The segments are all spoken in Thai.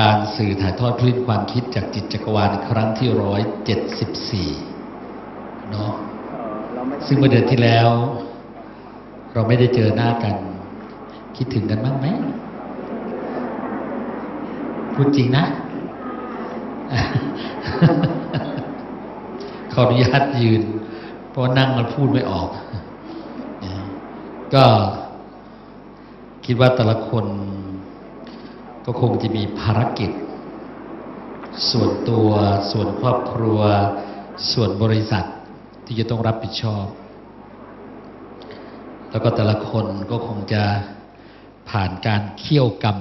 การสื่อถ่ายทอดคลื่นความคิดจากจิตจักรวาลครั้งที่ร้อยเจ็ดสิบสี่เนาะซึ่งเมื่อเดือนที่แล้ว เราไม่ได้เจอหน้ากัน คิดถึงกันบ้างไหมพูดจริงนะ ขออนุญาตยืน เพราะว่านั่งมันพูดไม่ออกนะก็คิดว่าแต่ละคน ก็คงจะมีภารกิจ ส่วนตัว ส่วนครอบครัว ส่วนบริษัทที่จะต้องรับผิดชอบ แล้วก็แต่ละคนก็คงจะผ่านการเคี่ยวกรรม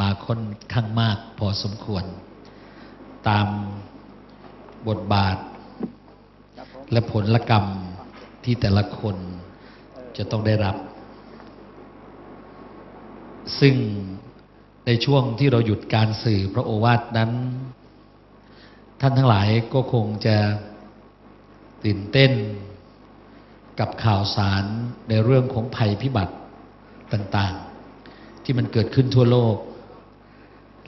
มาค่อนข้างมากพอสมควร ตามบทบาท และผลกรรมที่แต่ละคนจะต้องได้รับ ซึ่ง ในช่วงที่เราหยุดการสื่อพระโอวาทนั้น ท่านทั้งหลายก็คงจะตื่นเต้นกับข่าวสารในเรื่องของภัยพิบัติต่างๆ ที่มันเกิดขึ้นทั่วโลก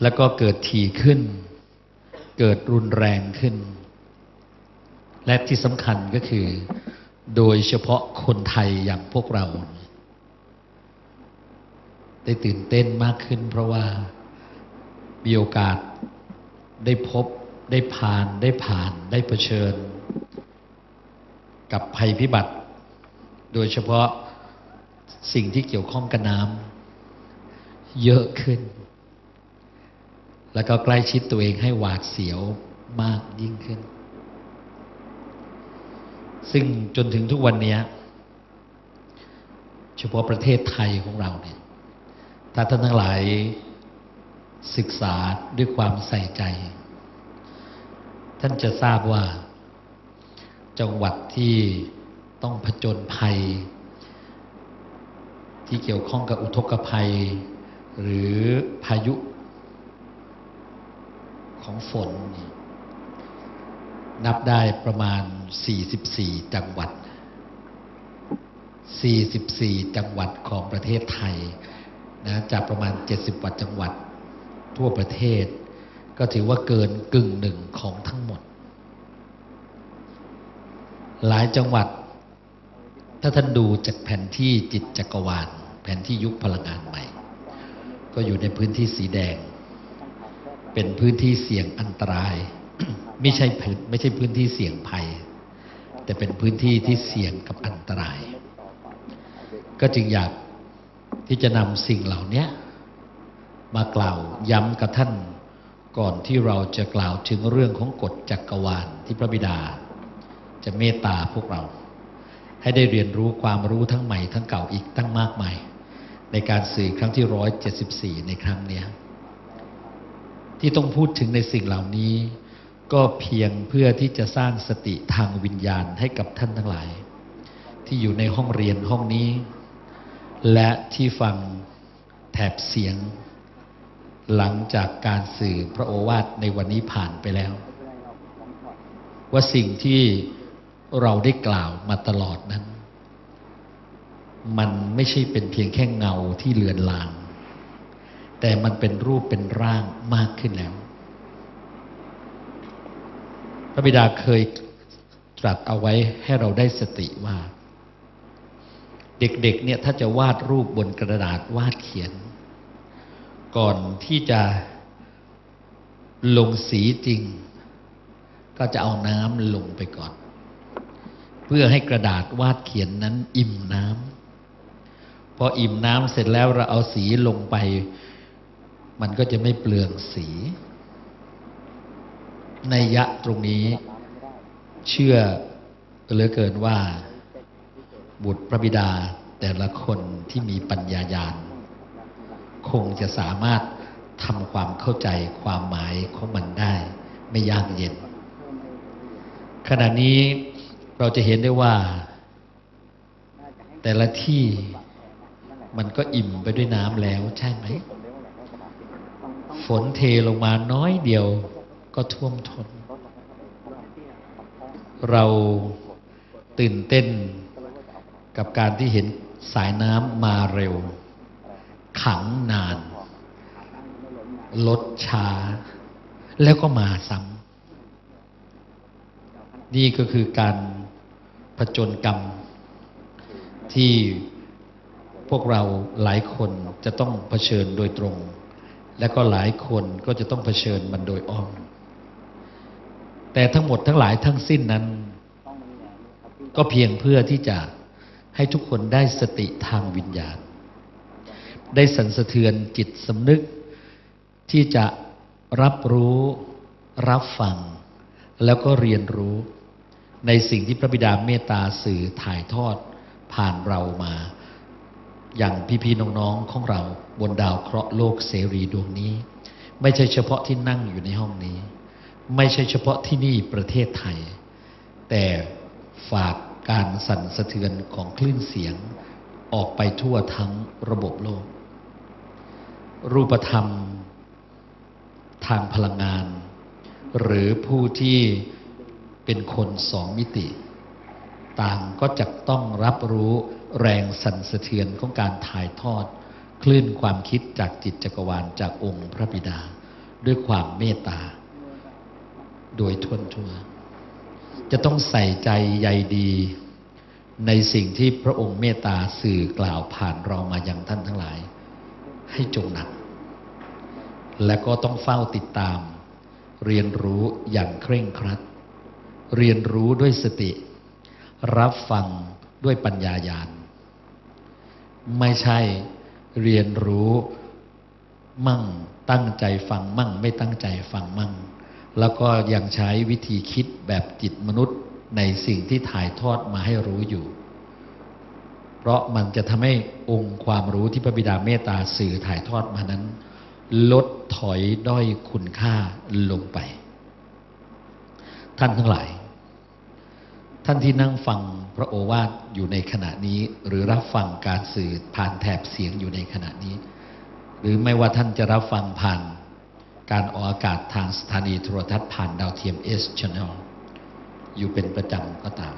แล้วก็เกิดถี่ขึ้น เกิดรุนแรงขึ้น และที่สำคัญก็คือ โดยเฉพาะคนไทยอย่างพวกเรา ได้ตื่นเต้นมากขึ้น เพราะว่ามีโอกาสได้พบได้ผ่านได้ผ่านได้เผชิญ กับภัยพิบัติ โดยเฉพาะสิ่งที่เกี่ยวข้องกับน้ำเยอะขึ้น แล้วก็ใกล้ชิดตัวเองให้หวาดเสียวมากยิ่งขึ้น ซึ่งจนถึงทุกวันนี้ เฉพาะประเทศไทยของเราเนี่ย ถ้าท่านทั้งหลายศึกษาด้วยความใส่ใจ ท่านจะทราบว่า จังหวัดที่ต้องผจญภัย ที่เกี่ยวข้องกับอุทกภัย หรือพายุของฝน นับได้ประมาณ 44 จังหวัด 44 จังหวัดของประเทศไทย นะจากประมาณ 70กว่าจังหวัด ทั่วประเทศ ก็ถือว่าเกินกึ่งหนึ่งของทั้งหมด หลายจังหวัด ถ้าท่านดูจากแผนที่จิตจักรวาล แผนที่ยุคพลังงานใหม่ ก็อยู่ในพื้นที่สีแดง เป็นพื้นที่เสี่ยงอันตราย ไม่ใช่ไม่ใช่พื้นที่เสี่ยงภัย แต่เป็นพื้นที่ที่เสี่ยงกับอันตราย ก็จึงอยาก ที่จะนำสิ่งเหล่านี้มากล่าวย้ำกับท่านก่อนที่เราจะกล่าวถึงเรื่องของกฎจักรวาลที่พระบิดา จะเมตตาพวกเรา ให้ได้เรียนรู้ความรู้ทั้งใหม่ทั้งเก่าอีกตั้งมากมาย ในการสื่อครั้งที่ร้อยเจ็ดสิบสี่ในครั้งนี้ที่ต้องพูดถึงในสิ่งเหล่านี้ ก็เพียงเพื่อที่จะสร้างสติทางวิญญาณให้กับท่านทั้งหลาย ที่อยู่ในห้องเรียนห้องนี้ และที่ฟังแถบเสียง หลังจากการสื่อพระโอวาทในวันนี้ผ่านไปแล้ว ว่าสิ่งที่เราได้กล่าวมาตลอดนั้น มันไม่ใช่เป็นเพียงแค่เงาที่เลือนลาง แต่มันเป็นรูปเป็นร่างมากขึ้นแล้ว พระบิดาเคยตรัสเอาไว้ให้เราได้สติว่า เด็กๆเนี่ยถ้าจะวาดรูปบนกระดาษวาดเขียน ก่อนที่จะลงสีจริง ก็จะเอาน้ำลงไปก่อน เพื่อให้กระดาษวาดเขียนนั้นอิ่มน้ำพออิ่มน้ำเสร็จแล้วเราเอาสีลงไป มันก็จะไม่เปลืองสีในยะตรงนี้เชื่อเหลือเกินว่า บุตรพระบิดาแต่ละคนที่มีปัญญายาณคงจะสามารถทำความเข้าใจความหมายของมันได้ ไม่ยากเย็น ขณะนี้เราจะเห็นได้ว่า แต่ละที่มันก็อิ่มไปด้วยน้ำแล้วใช่ไหม ฝนเทลงมาน้อยเดียวก็ท่วมทน เราตื่นเต้น กับการที่เห็นสายน้ำมาเร็ว ขังนาน ลดช้า แล้วก็มาซ้ำนี่ก็คือการผจญกรรม ที่พวกเราหลายคนจะต้องเผชิญโดยตรง และก็หลายคนก็จะต้องเผชิญมันโดยอ้อมแต่ทั้งหมดทั้งหลายทั้งสิ้นนั้น ก็เพียงเพื่อที่จะ ให้ทุกคนได้สติทางวิญญาณ ได้สันสะเทือนจิตสำนึก ที่จะรับรู้รับฟัง แล้วก็เรียนรู้ในสิ่งที่พระบิดาเมตตาสื่อถ่ายทอดผ่านเรามา อย่างพี่ๆน้องๆของเราบนดาวเคราะห์โลกเสรีดวงนี้ ไม่ใช่เฉพาะที่นั่งอยู่ในห้องนี้ ไม่ใช่เฉพาะที่นี่ประเทศไทย แต่ฝาก การสั่นสะเทือนของคลื่นเสียงออกไปทั่วทั้งระบบโลก รูปธรรม ทางพลังงาน หรือผู้ที่เป็นคนสองมิติ ต่างก็จะต้องรับรู้แรงสั่นสะเทือนของการถ่ายทอด คลื่นความคิดจากจิตจักรวาลจากองค์พระบิดา ด้วยความเมตตา โดยทวนทั่ว จะต้องใส่ใจใยดี ในสิ่งที่พระองค์เมตตาสื่อกล่าวผ่านเรามาอย่างท่านทั้งหลาย ให้จงหนัก และก็ต้องเฝ้าติดตาม เรียนรู้อย่างเคร่งครัด เรียนรู้ด้วยสติ รับฟังด้วยปัญญาญาณ ไม่ใช่เรียนรู้มั่งตั้งใจฟังมั่งไม่ตั้งใจฟังมั่ง แล้วก็ยังใช้วิธีคิดแบบจิตมนุษย์ในสิ่งที่ถ่ายทอดมาให้รู้อยู่ เพราะมันจะทำให้องค์ความรู้ที่พระบิดาเมตตาสื่อถ่ายทอดมานั้น ลดถอยด้อยคุณค่าลงไป ท่านทั้งหลาย ท่านที่นั่งฟังพระโอวาทอยู่ในขณะนี้ หรือรับฟังการสื่อผ่านแถบเสียงอยู่ในขณะนี้ หรือไม่ว่าท่านจะรับฟังผ่าน การออกอากาศทางสถานีโทรทัศน์ผ่านดาวเทียม S Channel อยู่เป็นประจำก็ตาม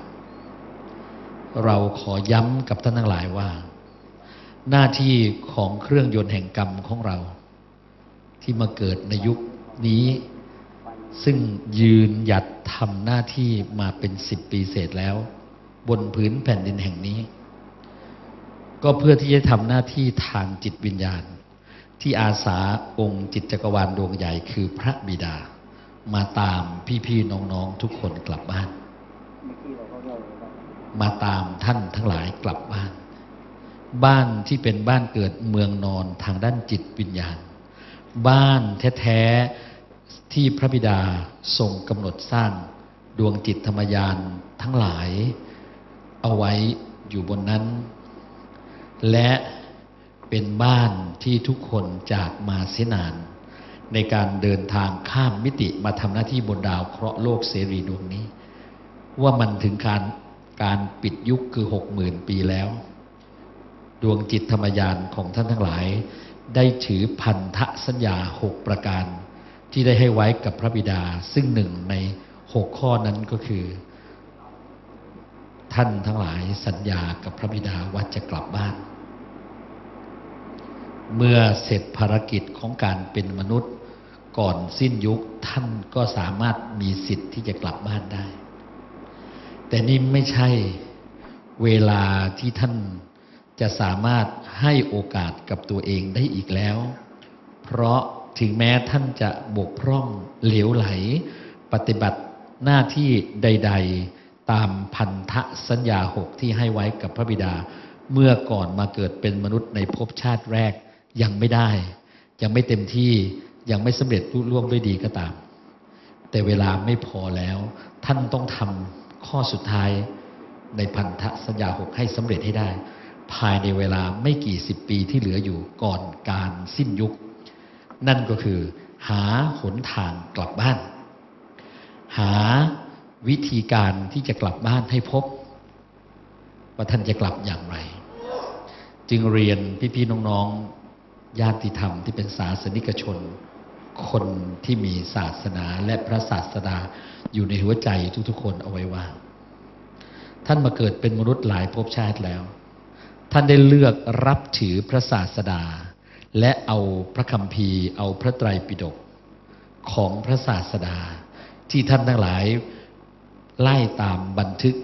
เราขอย้ำกับท่านทั้งหลายว่า หน้าที่ของเครื่องยนต์แห่งกรรมของเรา ที่มาเกิดในยุคนี้ ซึ่งยืนหยัดทำหน้าที่มาเป็นสิบปีเศษแล้ว บนพื้นแผ่นดินแห่งนี้ ก็เพื่อที่จะทำหน้าที่ทางจิตวิญญาณ ที่อาสาองค์จิตจักรวาลดวงใหญ่คือพระบิดา มาตามพี่ๆน้องๆทุกคนกลับบ้าน มาตามท่านทั้งหลายกลับบ้าน บ้านที่เป็นบ้านเกิดเมืองนอนทางด้านจิตวิญญาณ บ้านแท้ๆที่พระบิดาทรงกำหนดสร้างดวงจิตธรรมยานทั้งหลาย เอาไว้อยู่บนนั้น และ เป็นบ้านที่ทุกคนจากมาเสียนาน ในการเดินทางข้ามมิติมาทำหน้าที่บนดาวเคราะห์โลกเสรีดวงนี้ ว่ามันถึงการการปิดยุคคือหกหมื่นปีแล้ว ดวงจิตธรรมยานของท่านทั้งหลาย ได้ถือพันธสัญญาหกประการ ที่ได้ให้ไว้กับพระบิดา ซึ่งหนึ่งในหกข้อนั้นก็คือ ท่านทั้งหลายสัญญากับพระบิดาว่าจะกลับบ้าน เมื่อเสร็จภารกิจของการเป็นมนุษย์ ก่อนสิ้นยุคท่านก็สามารถมีสิทธิ์ที่จะกลับบ้านได้ แต่นี่ไม่ใช่เวลาที่ท่านจะสามารถให้โอกาสกับตัวเองได้อีกแล้ว เพราะถึงแม้ท่านจะบกพร่องเหลวไหล ปฏิบัติหน้าที่ใด ๆ ตามพันธสัญญาหกที่ให้ไว้กับพระบิดา เมื่อก่อนมาเกิดเป็นมนุษย์ในภพชาติแรก ยังไม่ได้ ยังไม่เต็มที่ยังไม่สำเร็จรุ่ล่วงด้วยดีก็ตาม แต่เวลาไม่พอแล้ว ท่านต้องทำข้อสุดท้ายในพันธสัญญาหกให้สำเร็จให้ได้ ภายในเวลาไม่กี่สิบปีที่เหลืออยู่ก่อนการสิ้นยุค นั่นก็คือ หาหนทางกลับบ้าน หาวิธีการที่จะกลับบ้านให้พบ ว่าท่านจะกลับอย่างไร จึงเรียนพี่ๆน้องๆ ญาติธรรมที่เป็นศาสนิกชน คนที่มีศาสนาและพระศาสดาอยู่ในหัวใจทุกๆคนเอาไว้ว่า ท่านมาเกิดเป็นมนุษย์หลายภพชาติแล้ว ท่านได้เลือกรับถือพระศาสดา และเอาพระคัมภีร์ เอาพระไตรปิฎกของพระศาสดา ที่ท่านทั้งหลายไล่ตามบันทึก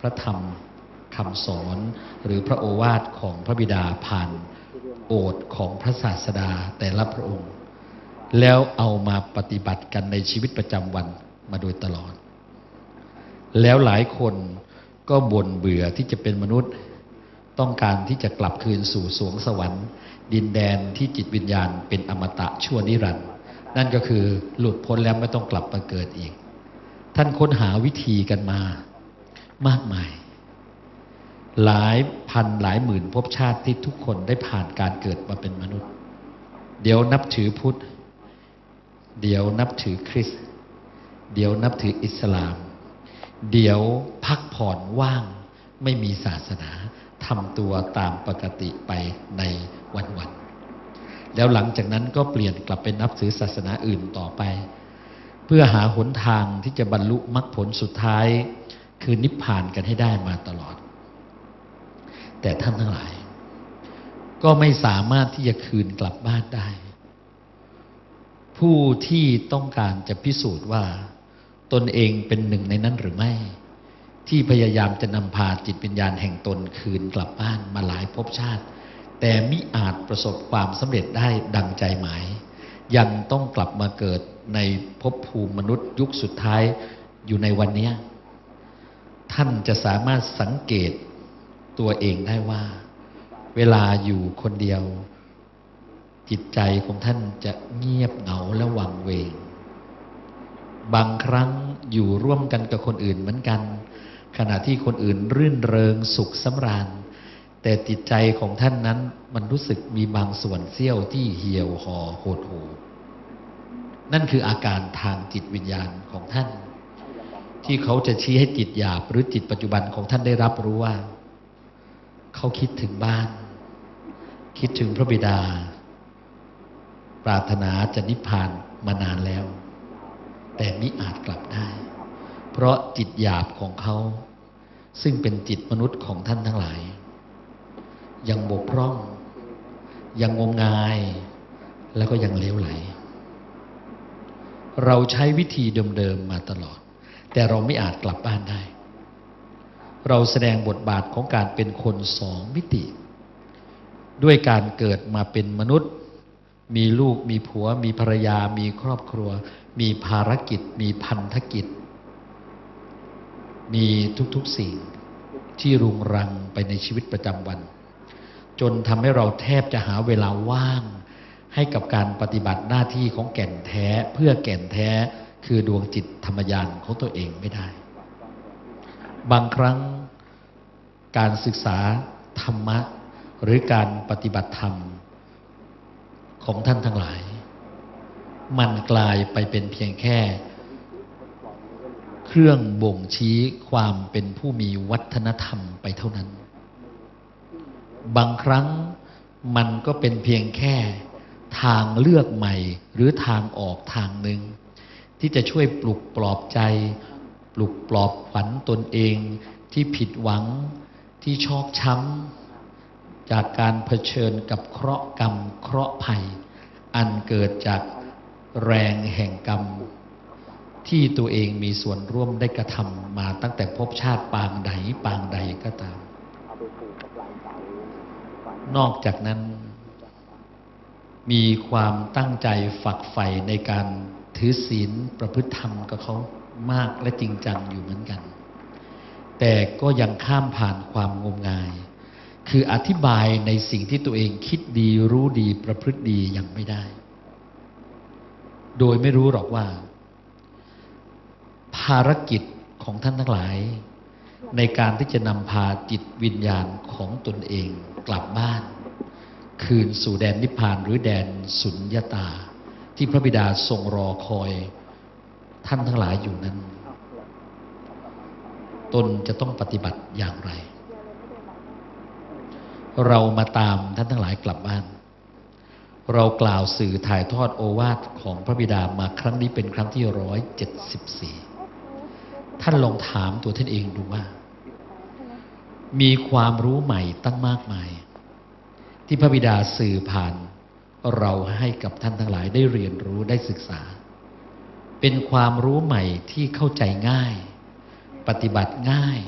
พระธรรมคำสอนหรือพระโอวาทของพระบิดาผ่าน โอษของพระศาสดาแต่ละพระองค์ แล้วเอามาปฏิบัติกันในชีวิตประจำวันมาโดยตลอด แล้วหลายคนก็บ่นเบื่อที่จะเป็นมนุษย์ ต้องการที่จะกลับคืนสู่สวงสวรรค์ ดินแดนที่จิตวิญญาณเป็นอมตะชั่วนิรันดร์นั่นก็คือหลุดพ้นแล้วไม่ต้องกลับมาเกิดอีก ท่านค้นหาวิธีกันมามากมาย หลายพันหลายหมื่นภพชาติที่ทุกคนได้ผ่านการเกิดมาเป็นมนุษย์ เดี๋ยวนับถือพุทธ เดี๋ยวนับถือคริสต์เดี๋ยวนับถืออิสลาม เดี๋ยวพักผ่อนว่างไม่มีศาสนาทำตัวตามปกติไปในวันๆแล้วหลังจากนั้นก็เปลี่ยนกลับเป็นนับถือศาสนาอื่นต่อไป เพื่อหาหนทางที่จะบรรลุมรรคผลสุดท้าย คือนิพพานกันให้ได้มาตลอด แต่ท่านทั้งหลาย ก็ไม่สามารถที่จะคืนกลับบ้านได้ ผู้ที่ต้องการจะพิสูจน์ว่า ตนเองเป็นหนึ่งในนั้นหรือไม่ ที่พยายามจะนำพาจิตวิญญาณแห่งตนคืนกลับบ้านมาหลายภพชาติ แต่มิอาจประสบความสำเร็จได้ดังใจหมาย ยังต้องกลับมาเกิดในภพภูมิมนุษย์ยุคสุดท้ายอยู่ในวันนี้ท่านจะสามารถสังเกต ตัวเองได้ว่า เวลาอยู่คนเดียว จิตใจของท่านจะเงียบเหงาและวังเวง บางครั้งอยู่ร่วมกันกับคนอื่นเหมือนกัน ขณะที่คนอื่นรื่นเริงสุขสำราญ แต่จิตใจของท่านนั้นมันรู้สึกมีบางส่วนเสี้ยวที่เหี่ยวห่อโหดหูนั่นคืออาการทางจิตวิญญาณของท่าน ที่เขาจะชี้ให้จิตหยาบหรือจิตปัจจุบันของท่านได้รับรู้ว่า เขาคิดถึงบ้าน คิดถึงพระบิดา ปรารถนาจะนิพพานมานานแล้ว แต่มิอาจกลับได้ เพราะจิตหยาบของเขา ซึ่งเป็นจิตมนุษย์ของท่านทั้งหลาย ยังบกพร่อง ยังงมงาย แล้วก็ยังเลวไหล เราใช้วิธีเดิมๆมาตลอด แต่เราไม่อาจกลับบ้านได้ เราแสดงบทบาทของการเป็นคนสองมิติ ด้วยการเกิดมาเป็นมนุษย์ มีลูกมีผัว มีภรรยา มีครอบครัว มีภารกิจ มีพันธกิจ มีทุกๆสิ่งที่รุงรังไปในชีวิตประจำวัน จนทำให้เราแทบจะหาเวลาว่าง ให้กับการปฏิบัติหน้าที่ของแก่นแท้เพื่อแก่นแท้คือดวงจิตธรรมยานของตัวเองไม่ได้ บางครั้ง การศึกษาธรรมะ หรือการปฏิบัติธรรม ของท่านทั้งหลาย มันกลายไปเป็นเพียงแค่ เครื่องบ่งชี้ความเป็นผู้มีวัฒนธรรมไปเท่านั้น บางครั้งมันก็เป็นเพียงแค่ทางเลือกใหม่หรือทางออกทางหนึ่ง ที่จะช่วยปลุกปลอบใจ ปลุกปลอบขวัญตนเองที่ผิดหวัง ที่ชอกช้ำจากการเผชิญกับเคราะห์กรรม เคราะห์ภัย อันเกิดจากแรงแห่งกรรม ที่ตัวเองมีส่วนร่วมได้กระทำมาตั้งแต่ภพชาติปางใดปางใดก็ตาม นอกจากนั้น มีความตั้งใจฝักใฝ่ในการถือศีลประพฤติธรรมกับเขามากและจริงจังอยู่เหมือนกัน แต่ก็ยังข้ามผ่านความงมงาย คืออธิบายในสิ่งที่ตัวเองคิดดีรู้ดีประพฤติดียังไม่ได้ โดยไม่รู้หรอกว่า ภารกิจของท่านทั้งหลาย ในการที่จะนำพาจิตวิญญาณของตนเองกลับบ้าน คืนสู่แดนนิพพานหรือแดนสุญญาตา ที่พระบิดาทรงรอคอยท่านทั้งหลายอยู่นั้น ตนจะต้องปฏิบัติอย่างไร เรามาตามท่านทั้งหลายกลับบ้าน เรากล่าวสื่อถ่ายทอดโอวาทของพระบิดามาครั้งนี้เป็นครั้งที่ร้อยเจ็ดสิบสี่ท่านลองถามตัวท่านเองดูว่า มีความรู้ใหม่ตั้งมากมาย ที่พระบิดาสื่อผ่านเราให้กับท่านทั้งหลายได้เรียนรู้ได้ศึกษา เป็นความรู้ใหม่ที่เข้าใจง่าย ปฏิบัติง่าย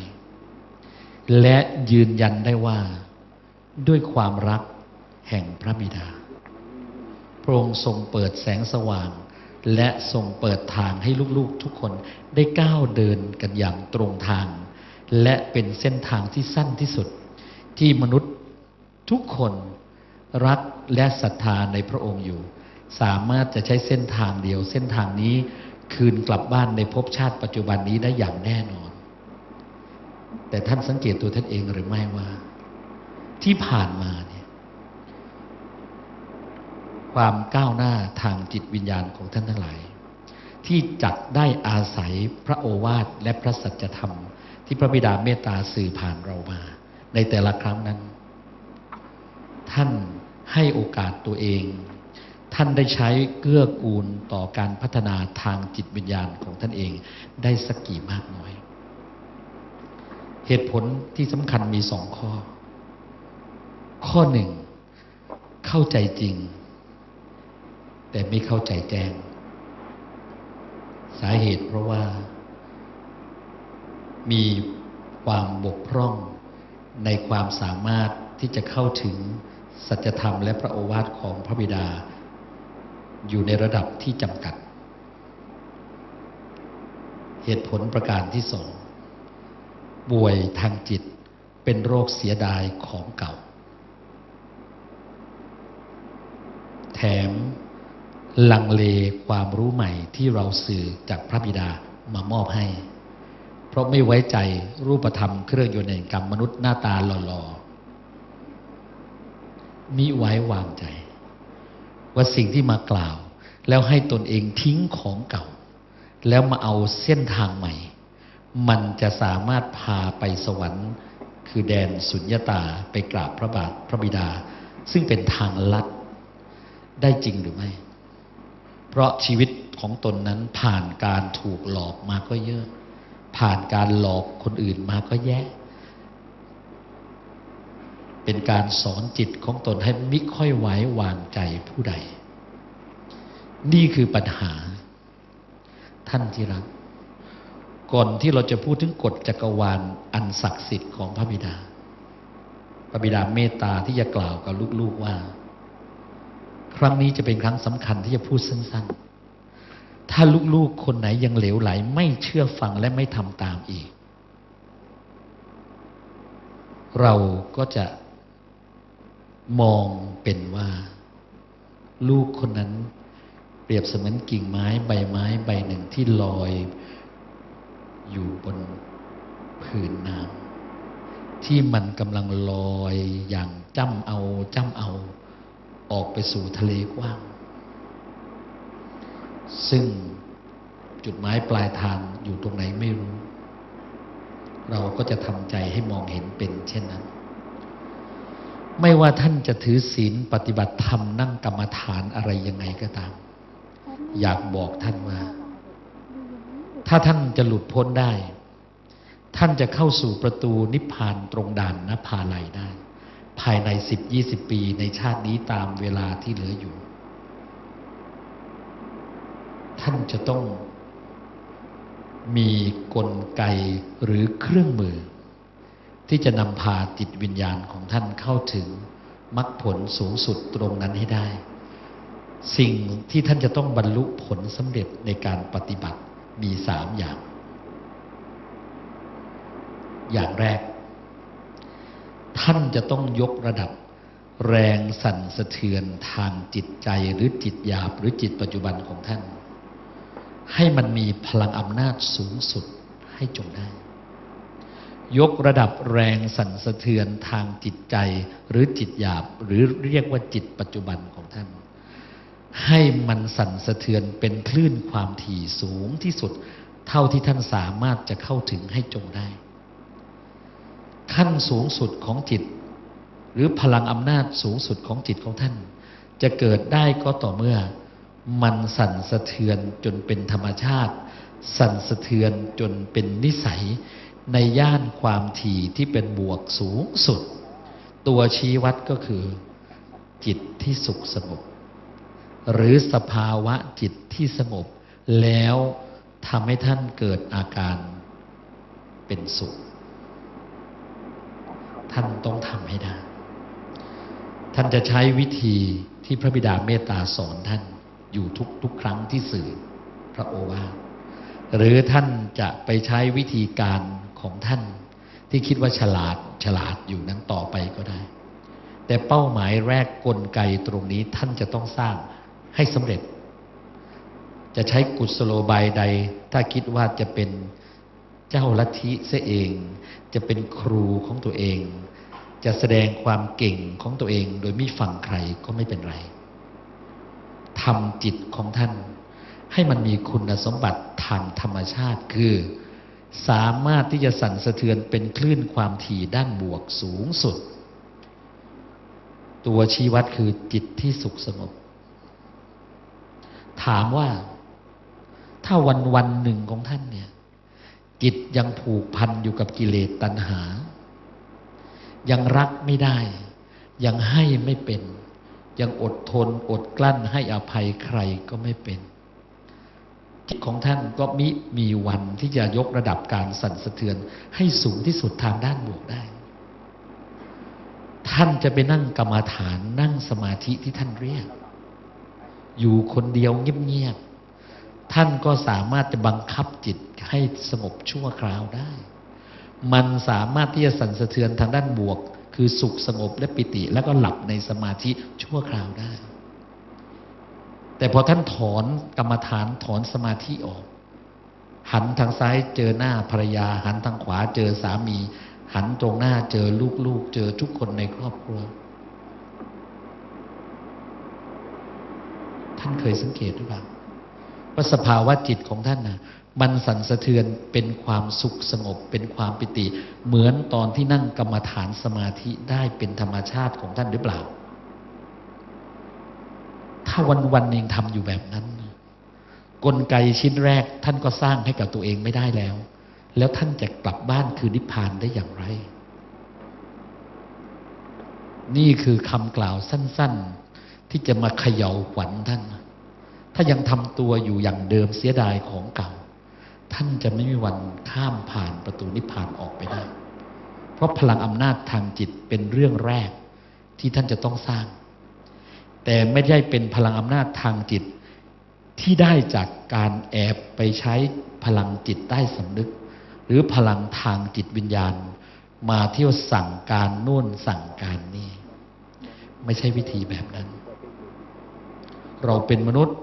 และยืนยันได้ว่า ด้วยความรักแห่งพระบิดา พระองค์ทรงเปิดแสงสว่าง และทรงเปิดทางให้ลูกๆทุกคนได้ก้าวเดินกันอย่างตรงทาง และเป็นเส้นทางที่สั้นที่สุด ที่มนุษย์ทุกคนรักและศรัทธาในพระองค์อยู่ สามารถจะใช้เส้นทางเดียว เส้นทางนี้คืนกลับบ้านในภพชาติปัจจุบันนี้ได้อย่างแน่นอน แต่ท่านสังเกตตัวท่านเองหรือไม่ว่า ที่ผ่านมาเนี่ยความก้าวหน้าทางจิตวิญญาณของท่านทั้งหลาย ที่จักได้อาศัยพระโอวาทและพระสัจธรรม ที่พระบิดาเมตตาสื่อผ่านเรามา ในแต่ละครั้งนั้น ท่านให้โอกาสตัวเอง ท่านได้ใช้เกื้อกูลต่อการพัฒนาทางจิตวิญญาณของท่านเองได้สักกี่มากน้อย เหตุผลที่สำคัญมีสองข้อ ข้อหนึ่ง เข้าใจจริง แต่ไม่เข้าใจแจ้ง สาเหตุเพราะว่า มีความบกพร่องในความสามารถที่จะเข้าถึงสัจธรรมและพระโอวาทของพระบิดา อยู่ในระดับที่จำกัด เหตุผลประการที่สอง ป่วยทางจิต เป็นโรคเสียดายของเก่า แถมลังเลความรู้ใหม่ที่เราสื่อจากพระบิดามามอบให้ เพราะไม่ไว้ใจรูปธรรมเครื่องยนต์แห่งกรรมมนุษย์หน้าตาหล่อๆมิไว้วางใจ ว่าสิ่งที่มากล่าว แล้วให้ตนเองทิ้งของเก่า แล้วมาเอาเส้นทางใหม่ มันจะสามารถพาไปสวรรค์ คือแดนสุญญตาไปกราบพระบาทพระบิดา ซึ่งเป็นทางลัดได้จริงหรือไม่ เพราะชีวิตของตนนั้นผ่านการถูกหลอกมาก็เยอะ ผ่านการหลอกคนอื่นมาก็แย่เป็นการสอนจิตของตนให้ไม่ค่อยไว้วางใจผู้ใด นี่คือปัญหา ท่านที่รัก ก่อนที่เราจะพูดถึงกฎจักรวาลอันศักดิ์สิทธิ์ของพระบิดา พระบิดาเมตตาที่จะกล่าวกับลูกๆว่า ครั้งนี้จะเป็นครั้งสำคัญที่จะพูดสั้นๆ ถ้าลูกๆคนไหนยังเหลวไหลไม่เชื่อฟังและไม่ทำตามอีก เราก็จะมองเป็นว่า ลูกคนนั้นเปรียบเสมือนกิ่งไม้ใบไม้ใบหนึ่งที่ลอย อยู่บนผืนน้ำที่มันกำลังลอยอย่างจ้ำเอาจ้ำเอา ออกไปสู่ทะเลกว้าง ซึ่งจุดหมายปลายทางอยู่ตรงไหนไม่รู้ เราก็จะทำใจให้มองเห็นเป็นเช่นนั้น ไม่ว่าท่านจะถือศีลปฏิบัติธรรมนั่งกรรมฐานอะไรยังไงก็ตาม อยากบอกท่านว่า ถ้าท่านจะหลุดพ้นได้ ท่านจะเข้าสู่ประตูนิพพานตรงด่านนภาลัยได้ ภายในสิบยี่สิบปีในชาตินี้ตามเวลาที่เหลืออยู่ ท่านจะต้องมีกลไกหรือเครื่องมือ ที่จะนำพาจิตวิญญาณของท่านเข้าถึงมรรคผลสูงสุดตรงนั้นให้ได้ สิ่งที่ท่านจะต้องบรรลุผลสำเร็จในการปฏิบัติ มีสามอย่าง อย่างแรก ท่านจะต้องยกระดับแรงสั่นสะเทือนทางจิตใจหรือจิตหยาบหรือจิตปัจจุบันของท่าน ให้มันมีพลังอำนาจสูงสุดให้จงได้ ยกระดับแรงสั่นสะเทือนทางจิตใจหรือจิตหยาบ หรือเรียกว่าจิตปัจจุบันของท่าน ให้มันสั่นสะเทือนเป็นคลื่นความถี่สูงที่สุด เท่าที่ท่านสามารถจะเข้าถึงให้จงได้ ขั้นสูงสุดของจิต หรือพลังอำนาจสูงสุดของจิตของท่าน จะเกิดได้ก็ต่อเมื่อ มันสั่นสะเทือนจนเป็นธรรมชาติ สั่นสะเทือนจนเป็นนิสัย ในย่านความถี่ที่เป็นบวกสูงสุด ตัวชี้วัดก็คือ จิตที่สุขสงบ หรือสภาวะจิตที่สงบ แล้วทำให้ท่านเกิดอาการเป็นสุข ท่านต้องทำให้ได้ ท่านจะใช้วิธีที่พระบิดาเมตตาสอนท่านอยู่ทุกทุกครั้งที่สื่อพระโอวาทหรือท่านจะไปใช้วิธีการของท่านที่คิดว่าฉลาดฉลาดอยู่นั้นต่อไปก็ได้ แต่เป้าหมายแรกกลไกตรงนี้ท่านจะต้องสร้าง ให้สำเร็จ จะใช้กุศโลบายใด ถ้าคิดว่าจะเป็นเจ้าลัทธิเสียเอง จะเป็นครูของตัวเอง จะแสดงความเก่งของตัวเอง โดยไม่ฟังใครก็ไม่เป็นไรทำจิตของท่าน ให้มันมีคุณสมบัติทางธรรมชาติคือ สามารถที่จะสั่นสะเทือนเป็นคลื่นความถี่ด้านบวกสูงสุด ตัวชี้วัดคือจิตที่สุขสงบ ถามว่า ถ้าวันวันหนึ่งของท่านเนี่ย จิตยังผูกพันอยู่กับกิเลสตัณหา ยังรักไม่ได้ ยังให้ไม่เป็น ยังอดทนอดกลั้นให้อภัยใครก็ไม่เป็นจิตของท่านก็มิมีวันที่จะยกระดับการสั่นสะเทือน ให้สูงที่สุดทางด้านบวกได้ ท่านจะไปนั่งกรรมาฐานนั่งสมาธิที่ท่านเรียก อยู่คนเดียวเงียบๆท่านก็สามารถจะบังคับจิตให้สงบชั่วคราวได้ มันสามารถที่จะสั่นสะเทือนทางด้านบวก คือสุขสงบและปิติ แล้วก็หลับในสมาธิชั่วคราวได้ แต่พอท่านถอนกรรมฐานถอนสมาธิออก หันทางซ้ายเจอหน้าภรรยา หันทางขวาเจอสามี หันตรงหน้าเจอลูกๆ เจอทุกคนในครอบครัว ท่านเคยสังเกตหรือเปล่าว่าสภาวะจิตของท่านนะมันสั่นสะเทือนเป็นความสุขสงบเป็นความปิติ เหมือนตอนที่นั่งกรรมฐานสมาธิได้เป็นธรรมชาติของท่านหรือเปล่า ถ้าวันวันๆเองทำอยู่แบบนั้น กลไกชิ้นแรกท่านก็สร้างให้กับตัวเองไม่ได้แล้ว แล้วท่านจะกลับบ้านคือนิพพานได้อย่างไร นี่คือคำกล่าวสั้น ๆ ที่จะมาเขย่าขวัญท่าน ถ้ายังทำตัวอยู่อย่างเดิมเสียดายของเก่า ท่านจะไม่มีวันข้ามผ่านประตูนิพพานออกไปได้ เพราะพลังอำนาจทางจิตเป็นเรื่องแรกที่ท่านจะต้องสร้าง แต่ไม่ได้เป็นพลังอำนาจทางจิตที่ได้จากการแอบไปใช้พลังจิตใต้สำนึก หรือพลังทางจิตวิญญาณ มาเที่ยวสั่งการนู่นสั่งการนี่ ไม่ใช่วิธีแบบนั้น เราเป็นมนุษย์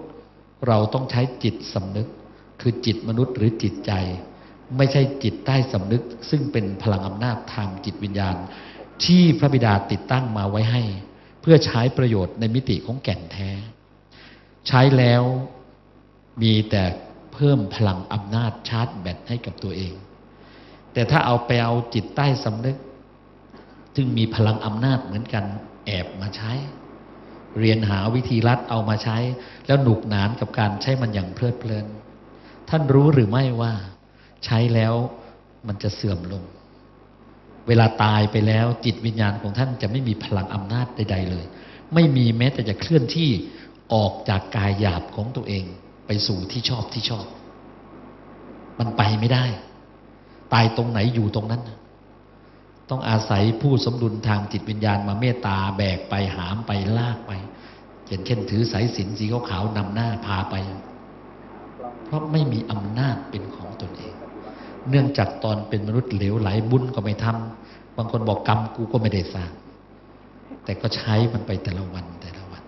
เราต้องใช้จิตสำนึก คือจิตมนุษย์หรือจิตใจ ไม่ใช่จิตใต้สำนึก ซึ่งเป็นพลังอำนาจทางจิตวิญญาณ ที่พระบิดาติดตั้งมาไว้ให้ เพื่อใช้ประโยชน์ในมิติของแก่นแท้ ใช้แล้วมีแต่เพิ่มพลังอำนาจชาร์จแบตให้กับตัวเอง แต่ถ้าเอาไปเอาจิตใต้สำนึกซึ่งมีพลังอำนาจเหมือนกันแอบมาใช้ เรียนหาวิธีลัดเอามาใช้ แล้วหนุกหนานกับการใช้มันอย่างเพลิดเพลิน ท่านรู้หรือไม่ว่า ใช้แล้วมันจะเสื่อมลง เวลาตายไปแล้วจิตวิญญาณของท่านจะไม่มีพลังอำนาจใด ๆ เลย ไม่มีแม้แต่จะเคลื่อนที่ออกจากกายหยาบของตัวเอง ไปสู่ที่ชอบที่ชอบ มันไปไม่ได้ ตายตรงไหนอยู่ตรงนั้นนะ ต้องอาศัยผู้สมดุลทางจิตวิญญาณมาเมตตาแบกไปหามไปลากไปเช่นเช่นถือสายสินสีขาวๆนำหน้าพาไป เพราะไม่มีอำนาจเป็นของตนเอง เนื่องจากตอนเป็นมนุษย์เหลวไหลบุญก็ไม่ทำบางคนบอกกรรมกูก็ไม่ได้สร้าง แต่ก็ใช้มันไปแต่ละวันแต่ละวัน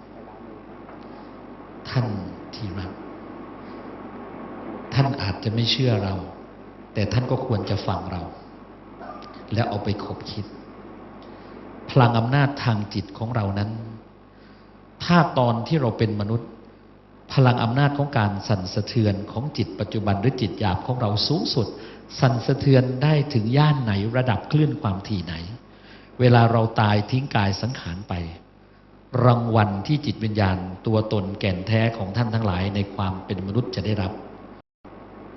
ท่านที่รักท่านอาจจะไม่เชื่อเรา แต่ท่านก็ควรจะฟังเรา แล้วเอาไปคบคิด พลังอำนาจทางจิตของเรานั้น ถ้าตอนที่เราเป็นมนุษย์ พลังอำนาจของการสั่นสะเทือนของจิตปัจจุบันหรือจิตหยาบของเราสูงสุด สั่นสะเทือนได้ถึงย่านไหนระดับคลื่นความถี่ไหน เวลาเราตายทิ้งกายสังขารไป รางวัลที่จิตวิญญาณ ตัวตนแก่นแท้ของท่านทั้งหลายในความเป็นมนุษย์จะได้รับ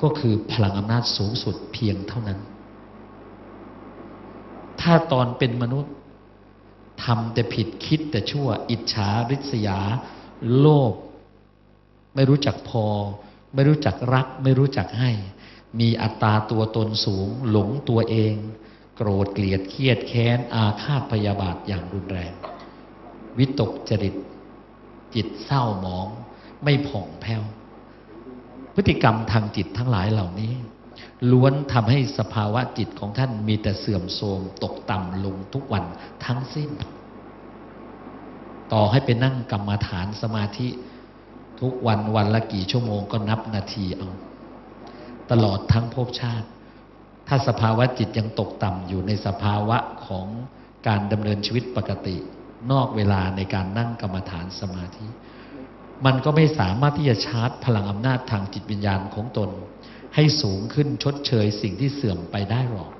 ก็คือพลังอำนาจสูงสุดเพียงเท่านั้น ถ้าตอนเป็นมนุษย์ทำแต่ผิดคิดแต่ชั่ว อิจฉาริษยา โลภไม่รู้จักพอ ไม่รู้จักรัก ไม่รู้จักให้ มีอัตตาตัวตนสูง หลงตัวเอง โกรธเกลียดเครียดแค้น อาฆาตพยาบาทอย่างรุนแรง วิตกจริต จิตเศร้าหมอง ไม่ผ่องแผ้ว พฤติกรรมทางจิตทั้งหลายเหล่านี้ ล้วนทำให้สภาวะจิตของท่านมีแต่เสื่อมโทรมตกต่ำลงทุกวันทั้งสิ้น ต่อให้ไปนั่งกรรมาฐานสมาธิ ทุกวันวันละกี่ชั่วโมงก็นับนาทีเอา ตลอดทั้งภพชาติ ถ้าสภาวะจิตยังตกต่ำอยู่ในสภาวะของการดำเนินชีวิตปกติ นอกเวลาในการนั่งกรรมฐานสมาธิ มันก็ไม่สามารถที่จะชาร์จพลังอำนาจทางจิตวิญญาณของตน ให้สูงขึ้นชดเชยสิ่งที่เสื่อมไปได้หรอก